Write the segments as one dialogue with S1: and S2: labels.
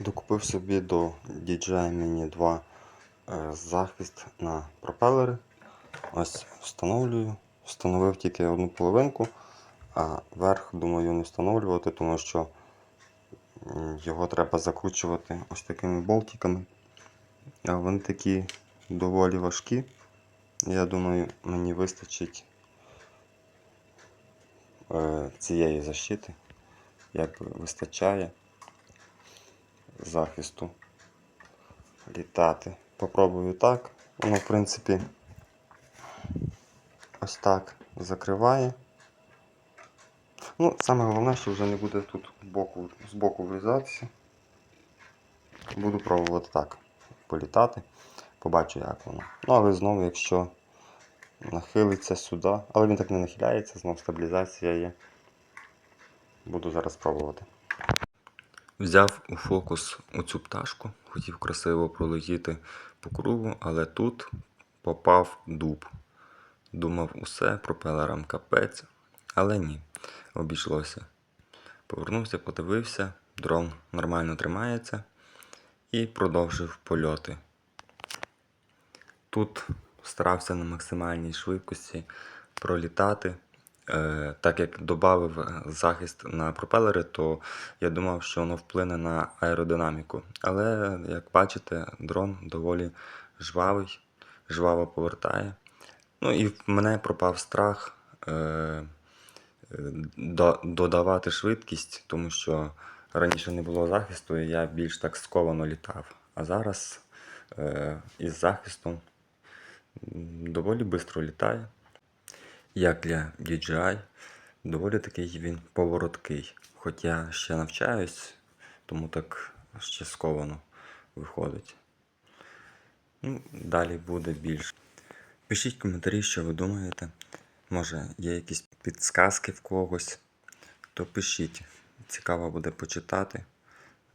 S1: Докупив собі до DJI Mini 2 е, захист на пропелери. Ось встановлюю. Встановив тільки одну половинку, а верх думаю не встановлювати, тому що його треба закручувати ось такими болтиками. А вони такі доволі важкі. Я думаю, мені вистачить е, цієї защити. Як вистачає захисту літати. Попробую так. Воно, в принципі, ось так закриває. Ну, саме головне, що вже не буде тут боку, з боку врізатися. Буду пробувати так політати. Побачу, як воно. Ну, але знову, якщо нахилиться сюди, але він так не нахиляється, знову стабілізація є. Буду зараз пробувати. Взяв у фокус оцю пташку, хотів красиво пролетіти по кругу, але тут попав дуб. Думав усе, пропелерам капець, але ні, обійшлося. Повернувся, подивився, дрон нормально тримається і продовжив польоти. Тут старався на максимальній швидкості пролітати. Е, так як додав захист на пропелери, то я думав, що воно вплине на аеродинаміку. Але, як бачите, дрон доволі жвавий, жваво повертає. Ну і в мене пропав страх е, е, до- додавати швидкість, тому що раніше не було захисту, і я більш так сковано літав. А зараз е, із захистом доволі швидко літає. Як для DJI, доволі такий він повороткий. Хоч я ще навчаюсь, тому так ще сковано виходить. Ну, далі буде більше. Пишіть коментарі, що ви думаєте. Може, є якісь підсказки в когось, то пишіть. Цікаво буде почитати.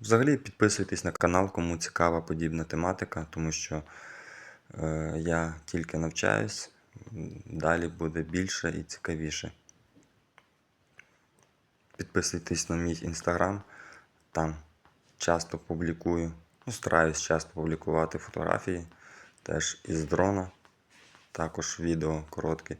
S1: Взагалі підписуйтесь на канал, кому цікава подібна тематика, тому що е, я тільки навчаюсь, далі буде більше і цікавіше. Підписуйтесь на мій інстаграм, там часто публікую, ну, стараюсь часто публікувати фотографії, теж із дрона, також відео короткі.